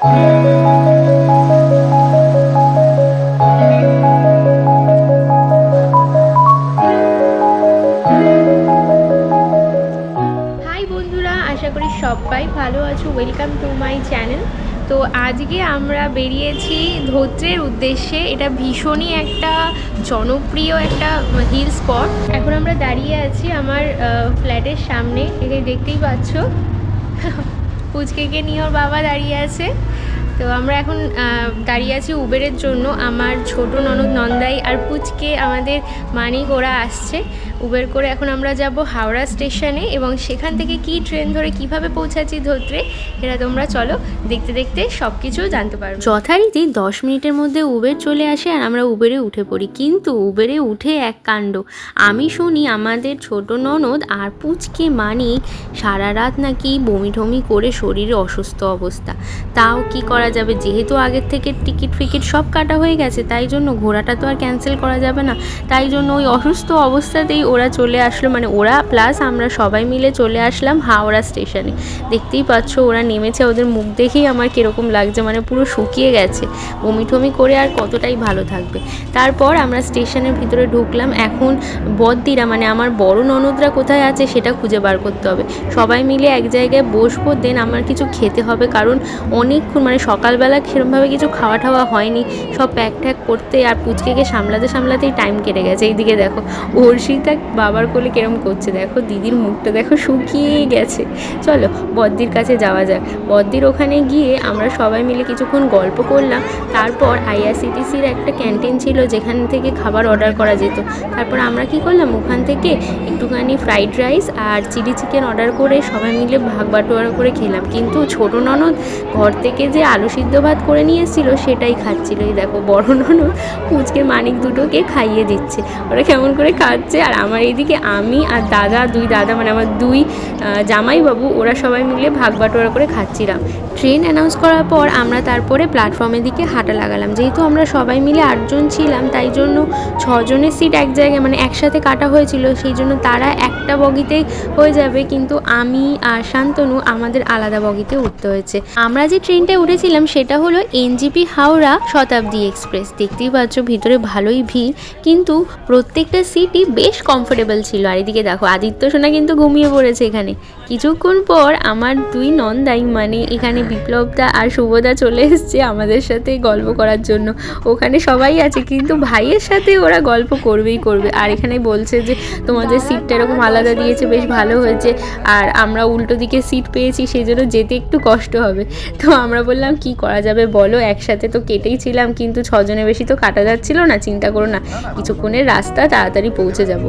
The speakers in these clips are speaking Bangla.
সবাই ভালো আছো। ওয়েলকাম টু মাই চ্যানেল তো আজকে আমরা বেরিয়েছি ধৈত্রের উদ্দেশ্যে। এটা ভীষণই একটা জনপ্রিয় একটা হিল স্পট এখন আমরা দাঁড়িয়ে আছি আমার ফ্ল্যাটের সামনে। এখানে দেখতেই পাচ্ছ, পুচকেকে নিয়ে ওর বাবা দাঁড়িয়ে আছে। তো আমরা এখন দাঁড়িয়ে আছি উবেরের জন্য। আমার ছোট ননদ নন্দাই আর পুচকে আমাদের মানিক, ওরা আসছে। উবের করে এখন আমরা যাব হাওড়া স্টেশনে এবং সেখান থেকে কি ট্রেন ধরে কীভাবে পৌঁছাচ্ছি ধরতে এটা তোমরা চলো দেখতে দেখতে সব কিছু জানতে পারো যথারীতি দশ মিনিটের মধ্যে উবের চলে আসে আর আমরা উবেরে উঠে পড়ি। কিন্তু উবেরে উঠে এক কাণ্ড। আমি শুনি আমাদের ছোট ননদ আর পুচকে মানিক সারা রাত নাকি বমি ঠমি করে শরীরে অসুস্থ অবস্থা। তাও কি করা যাবে। যেহেতু আগের থেকে টিকিট ফিকিট সব কাটা হয়ে গেছে, তাই জন্য ঘোরাটা তো আর ক্যান্সেল করা যাবে না। তাই জন্য ওই অসুস্থ অবস্থাতেই ওরা চলে আসলো। মানে ওরা প্লাস আমরা সবাই মিলে চলে আসলাম হাওড়া স্টেশনে দেখতেই পাচ্ছ ওরা নেমেছে, ওদের মুখ দেখেই আমার কীরকম লাগছে। মানে পুরো শুকিয়ে গেছে। বমি টমি করে আর কতটাই ভালো থাকবে। তারপর আমরা স্টেশনের ভিতরে ঢুকলাম। এখন বদ্দিরা মানে আমার বড় ননদরা কোথায় আছে সেটা খুঁজে বার করতে হবে। সবাই মিলে এক জায়গায় বসবো দেন আমার কিছু খেতে হবে। কারণ অনেকক্ষণ মানে সকালবেলা সেরকমভাবে কিছু খাওয়া টাওয়া হয়নি, সব প্যাক ট্যাক করতে আর পুচকেকে সামলাতে সামলাতেই টাইম কেটে গেছে। এইদিকে দেখো, অর্ষিতা বাবার কোলে কিরম করছে, দেখো দিদির মুখটা দেখো শুকিয়ে গেছে। চলো, বদ্দির কাছে যাওয়া যাক। বদ্দির ওখানে গিয়ে আমরা সবাই মিলে কিছুক্ষণ গল্প করলাম। তারপর আইআরসিটিসির একটা ক্যান্টিন ছিল যেখান থেকে খাবার অর্ডার করা যেত। তারপর আমরা কি করলাম, ওখান থেকে একটুখানি ফ্রাইড রাইস আর চিলি চিকেন অর্ডার করে সবাই মিলে ভাগ বাটোয়ারা করে খেলাম। কিন্তু ছোট ননদ ঘর থেকে যে আলু সিদ্ধ ভাত করে নিয়ে সেটাই খাচ্ছিল। এই দেখো, বড় ননদ পুচকে মানিক দুটোকে খাইয়ে দিচ্ছে। ওরা কেমন করে খাচ্ছে আর আমার এইদিকে আমি আর দাদা, দুই দাদা মানে আমার দুই জামাইবাবু, ওরা সবাই মিলে ভাগ বাটোয়ারা করে খাচ্ছিলাম। ট্রেন অ্যানাউন্স করার পর আমরা তারপরে প্ল্যাটফর্মের দিকে হাঁটা লাগালাম। যেহেতু আমরা সবাই মিলে আটজন ছিলাম, তাই জন্য ছজনের সিট এক জায়গায় মানে একসাথে কাটা হয়েছিল। সেই জন্য তারা একটা বগিতেই হয়ে যাবে। কিন্তু আমি আর শান্তনু আমাদের আলাদা বগিতে উঠতে হয়েছে। আমরা যে ট্রেনটায় উঠেছিলাম সেটা হলো এনজিপি হাওড়া শতাব্দী এক্সপ্রেস। দেখতেই পাচ্ছ ভিতরে ভালোই ভিড়, কিন্তু প্রত্যেকটা সিটই বেশ কমফোর্টেবল ছিল। আর এদিকে দেখো, আদিত্য সোনা কিন্তু ঘুমিয়ে পড়েছে এখানে। কিছুক্ষণ পর আমার দুই নন্দাই মানে এখানে বিপ্লবদা আর শুভদা চলে এসছে আমাদের সাথে গল্প করার জন্য। ওখানে সবাই আছে, কিন্তু ভাইয়ের সাথে ওরা গল্প করবেই করবে। আর এখানে বলছে যে, তোমাদের সিটটা এরকম আলাদা দিয়েছে, বেশ ভালো হয়েছে। আর আমরা উল্টো দিকে সিট পেয়েছি, সেই জন্য যেতে একটু কষ্ট হবে। তো আমরা বললাম কি করা যাবে বলো? একসাথে তো কেটেই ছিলাম, কিন্তু ছজনের বেশি তো কাটা যাচ্ছিল না, চিন্তা করো না। কিছুক্ষণের রাস্তা, তাড়াতাড়ি পৌঁছে যাব।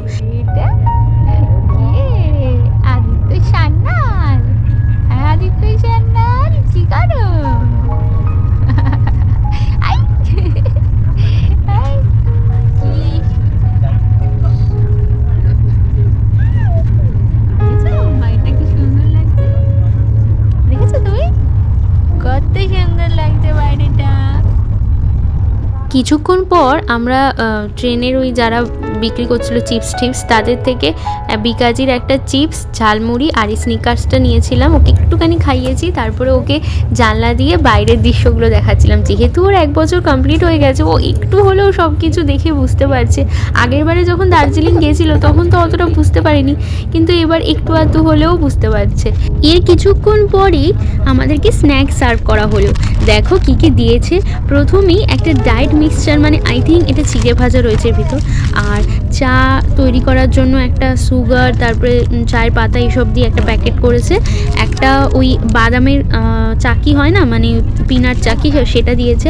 কিছুক্ষণ পর আমরা ট্রেনের ওই যারা বিক্রি করছিল চিপস টিপস। তাদের থেকে বিকাজির একটা চিপস, ঝালমুড়ি আর স্নিকার্সটা নিয়েছিলাম। ওকে একটুখানি খাইয়েছি, তারপরে ওকে জানলা দিয়ে বাইরের দৃশ্যগুলো দেখাচ্ছিলাম। যেহেতু ওর এক বছর কমপ্লিট হয়ে গেছে, ও একটু হলেও সব কিছু দেখে বুঝতে পারছে। আগের বারে যখন দার্জিলিং গিয়েছিল তখন তো অতটা বুঝতে পারিনি, কিন্তু এবার একটু আধটু হলেও বুঝতে পারছে। এর কিছুক্ষণ পরই আমাদেরকে স্ন্যাক সার্ভ করা হলো। দেখো কি কি দিয়েছে। প্রথমেই একটা ডায়েট মিক্সচার মানে আই থিঙ্ক এটা চিড়ে ভাজা রয়েছে ভিতর। আর চা তৈরি করার জন্য একটা সুগার, তারপরে চায়ের পাতা এইসব দিয়ে একটা প্যাকেট করেছে। একটা ওই বাদামের চাকি হয় না মানে পিনাট চাকি, সেটা দিয়েছে।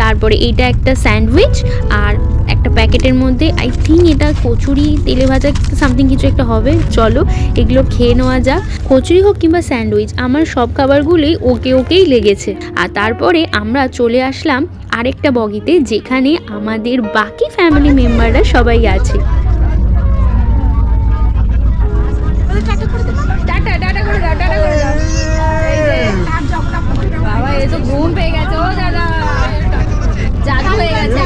তারপরে এইটা একটা স্যান্ডউইচ আর একটা প্যাকেটের মধ্যে আই থিঙ্ক এটা কচুরি, তেলে ভাজা সামথিং কিছু একটা হবে। চলো, এগুলো খেয়ে নেওয়া যাক। কচুরি হোক কিংবা স্যান্ডউইচ, আমার সব খাবারগুলোই ওকে ওকেই লেগেছে। আর তারপরে আমরা চলে আসলাম আরেকটা বগিতে, যেখানে আমাদের বাকি ফ্যামিলি মেম্বাররা সবাই আছে। ঘুম পেয়ে গেছে। ও দাদা জাদু হয়ে গেছে।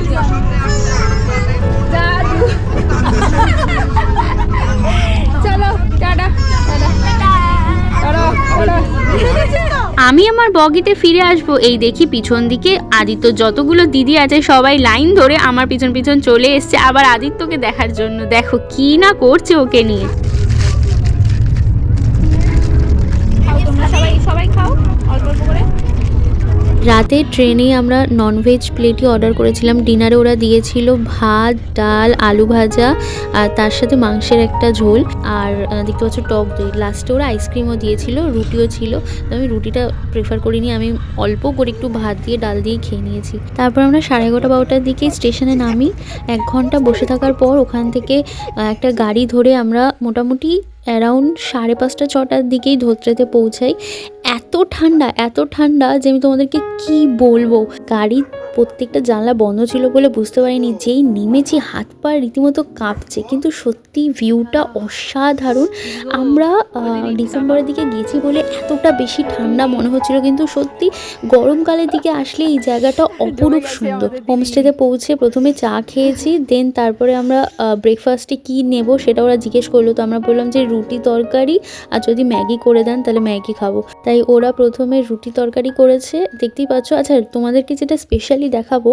আমি আমার বগিতে ফিরে আসব। এই দেখি পিছন দিকে আদিত্য যতগুলো দিদি আছে সবাই লাইন ধরে আমার পিছন পিছন চলে এসছে। আবার আদিত্যকে দেখার জন্য। দেখো কি না করছে ওকে নিয়ে খাও তোমরা সবাই সবাই খাও অল্প অল্প করে রাতে ট্রেনে আমরা ননভেজ প্লেটই অর্ডার করেছিলাম। ডিনারে ওরা দিয়েছিল ভাত, ডাল, আলু ভাজা আর তার সাথে মাংসের একটা ঝোল। আর দেখতে পাচ্ছ টক দই। লাস্টে ওরা আইসক্রিমও দিয়েছিল, রুটিও ছিল। তো আমি রুটিটা প্রেফার করিনি। আমি অল্প করে একটু ভাত দিয়ে, ডাল দিয়ে খেয়ে নিয়েছি। তারপর আমরা সাড়ে এগারোটা, বারোটার দিকে স্টেশনে নামি। এক ঘণ্টা বসে থাকার পর ওখান থেকে একটা গাড়ি ধরে আমরা মোটামুটি অ্যারাউন্ড সাড়ে পাঁচটা, ছটার দিকেই ধোত্রেতে পৌঁছাই। এত ঠান্ডা এত ঠান্ডা যে আমি তোমাদেরকে কি বলব? গাড়ির প্রত্যেকটা জানলা বন্ধ ছিল বলে বুঝতে পারিনি যেই নেমেছি, হাত পা রীতিমতো কাঁপছে। কিন্তু সত্যি ভিউটা অসাধারণ। আমরা ডিসেম্বরের দিকে গেছি বলে এতটা বেশি ঠান্ডা মনে হচ্ছিল, কিন্তু সত্যি গরমকালের দিকে আসলে এই জায়গাটা অপরূপ সুন্দর। হোমস্টেতে পৌঁছে প্রথমে চা খেয়েছি, দেন তারপরে আমরা ব্রেকফাস্টে কি নেব সেটা ওরা জিজ্ঞেস করল। তো আমরা বললাম যে রুটি তরকারি আর যদি ম্যাগি করে দেন তাহলে ম্যাগি খাব। তাই ওরা প্রথমে রুটি তরকারি করেছে। দেখতেই পাচ্ছ আচ্ছা তোমাদেরকে যেটা স্পেশালি দেখাবো।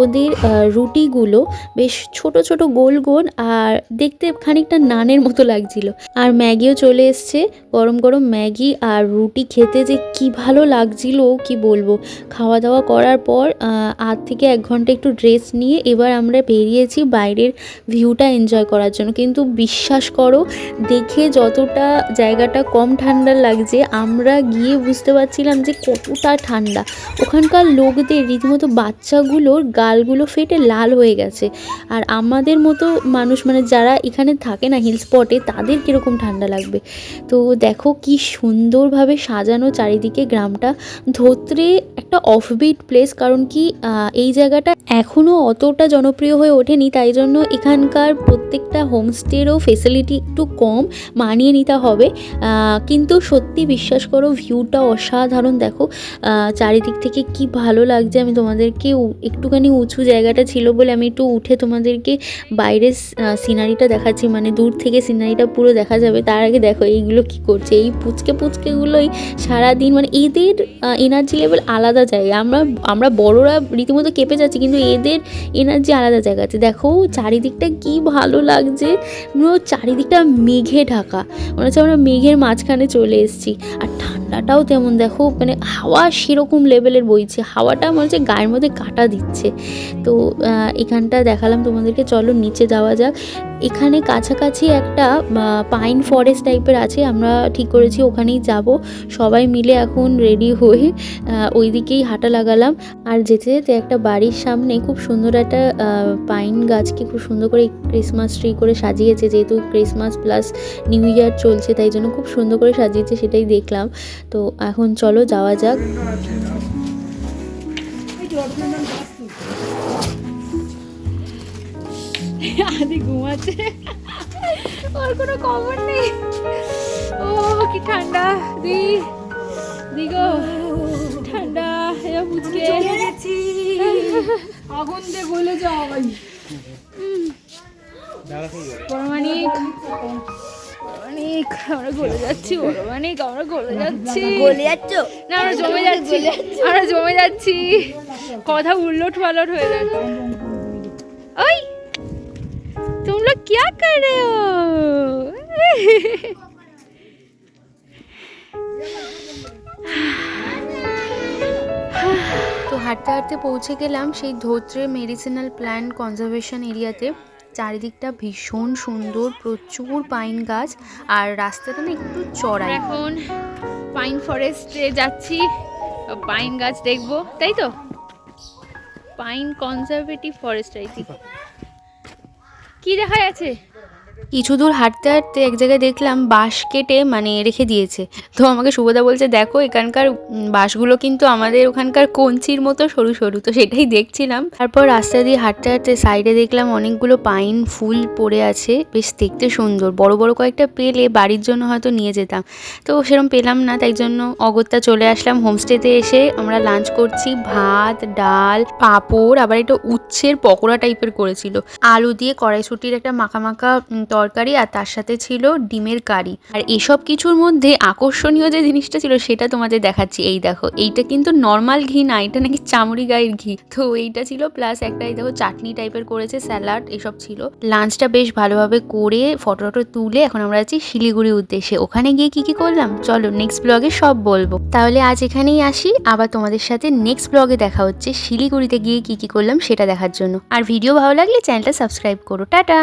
ওদের রুটিগুলো বেশ ছোট ছোট গোল গোল আর দেখতে খানিকটা নানের মতো লাগছিল। আর ম্যাগিও চলে এসছে, গরম গরম ম্যাগি আর রুটি খেতে যে কি ভালো লাগছিল কি বলব। খাওয়া দাওয়া করার পর আধ থেকে এক ঘণ্টা একটু ড্রেস নিয়ে এবার আমরা বেরিয়েছি বাইরের ভিউটা এনজয় করার জন্য। কিন্তু বিশ্বাস করো, দেখে যতটা জায়গাটা কম ঠান্ডা লাগছে, আমরা গিয়ে বুঝতে পারছিলাম যে কতটা ঠান্ডা। ওখানকার লোকদের রীতিমতো বাচ্চাগুলোর গালগুলো ফেটে লাল হয়ে গেছে। আর আমাদের মতো মানুষ মানে যারা এখানে থাকে না হিল স্পটে তাদের কীরকম ঠান্ডা লাগবে? তো দেখো কি সুন্দরভাবে সাজানো চারিদিকে গ্রামটা। ধোত্রে একটা অফবিট প্লেস কারণ কি এই জায়গাটা এখনও অতটা জনপ্রিয় হয়ে ওঠেনি। তাই জন্য এখানকার প্রত্যেকটা হোমস্টেরও ফেসিলিটি একটু কম মানিয়ে নিতে হবে। কিন্তু সত্যি বিশ্বাস করো ভিউটা অসাধারণ। দেখো চারিদিক থেকে কি ভালো লাগছে আমি তোমাদেরকে উ- একটুখানি উঁচু জায়গাটা ছিল বলে আমি একটু উঠে তোমাদেরকে বাইরের সিনারিটা দেখাচ্ছি। মানে দূর থেকে সিনারিটা পুরো দেখা যাবে। তার আগে দেখো এইগুলো কি করছে। এই পুচকে পুচকেগুলোই সারাদিন মানে এদের এনার্জি লেভেল আলাদা জায়গা। আমরা আমরা বড়রা রীতিমতো কেঁপে যাচ্ছি, কিন্তু এদের এনার্জি আলাদা জায়গা আছে। দেখো চারিদিকটা কি ভালো লাগছে। চারিদিকটা মেঘে ঢাকা। মনে হচ্ছে আমরা মেঘের মাঝখানে চলে এসেছি। আর ঠান্ডাটাও তেমন দেখো মানে হাওয়া সেরকম লেভেলের বইছে। হাওয়াটা মনে হচ্ছে গায়ের মধ্যে কাটা দিচ্ছে। তো এখানটা দেখালাম তোমাদেরকে। চলো, নিচে যাওয়া যাক। এখানে কাছাকাছি একটা পাইন ফরেস্ট টাইপের আছে, আমরা ঠিক করেছি ওখানেই যাব। সবাই মিলে এখন রেডি হয়ে ওই দিকেই হাঁটা লাগালাম। আর যেতে যেতে একটা বাড়ির সামনে খুব সুন্দর একটা পাইন গাছকে খুব সুন্দর করে ক্রিসমাস ট্রি করে সাজিয়েছে। যেহেতু ক্রিসমাস প্লাস নিউ ইয়ার চলছে, তাই জন্য খুব সুন্দর করে সাজিয়েছে, সেটাই দেখলাম। তো এখন চলো, যাওয়া যাক। আদি ঘুমাচ্ছে। ওর কোনো খবর নেই। ও কি ঠান্ডা। দি দিগো ঠান্ডা। এ বুঝকে গেছি। আগুন দে বলে যাও ভাই অনেক আমরা যাচ্ছি আমরা যাচ্ছি। না আমরা জমে যাচ্ছি। আমরা জমে যাচ্ছি। কথা উল্লট পালট হয়ে যাচ্ছে। ওই! क्या कर रहे हो তো হাঁটতে হাঁটতে পৌঁছে গেলাম সেই ধোত্রে মেডিসিনাল প্ল্যান্ট কনজারভেশন এরিয়াতে চারিদিকটা ভীষণ সুন্দর প্রচুর পাইন গাছ আর রাস্তাটা না একটু চড়াই এখন পাইন ফরেস্টে যাচ্ছি পাইন গাছ দেখবো তাই তো pine conservative forest I think কি দেখা যাচ্ছে কিছু দূর হাঁটতে হাঁটতে এক জায়গায় দেখলাম বাঁশ কেটে মানে রেখে দিয়েছে। তো আমাকে সুভদা বলছে, দেখো, এখানকার বাঁশগুলো কিন্তু আমাদের ওখানকার কঞ্চির মতো সরু সরু। তো সেটাই দেখছিলাম। তারপর রাস্তা দিয়ে হাঁটতে হাঁটতে সাইডে দেখলাম অনেকগুলো পাইন ফুল পড়ে আছে। বেশ দেখতে সুন্দর। বড় বড় কয়েকটা পেলে বাড়ির জন্য হয়তো নিয়ে যেতাম। তো সেরকম পেলাম না, তাই জন্য অগত্যা চলে আসলাম হোমস্টেতে এসে। আমরা লাঞ্চ করছি ভাত, ডাল, পাঁপড়, আবার একটা উচ্ছের পকোড়া টাইপের করেছিল। আলু দিয়ে কড়াইশুটির একটা মাখা মাখা তরকারি আর তার সাথে ছিল ডিমের কারি। আর এসব কিছুর মধ্যে আকর্ষণীয় যে জিনিসটা ছিল সেটা তোমাদের দেখাচ্ছি। এই দেখো, এইটা কিন্তু নর্মাল ঘি না, এটা নাকি চামড়ি গায়ের ঘি। তো এইটা ছিল প্লাস একটা এই দেখো চাটনি টাইপের করেছে স্যালাড এসব ছিল। লাঞ্চটা বেশ ভালোভাবে করে ফটো টটো তুলে এখন আমরা আছি শিলিগুড়ি উদ্দেশ্যে। ওখানে গিয়ে কি কি করলাম? চলো নেক্সট ব্লগে সব বলব। তাহলে আজ এখানেই আসি। আবার তোমাদের সাথে নেক্সট ব্লগে দেখা হচ্ছে শিলিগুড়িতে গিয়ে কি কি করলাম সেটা দেখার জন্য। আর ভিডিও ভালো লাগলে চ্যানেলটা সাবস্ক্রাইব করো। টাটা!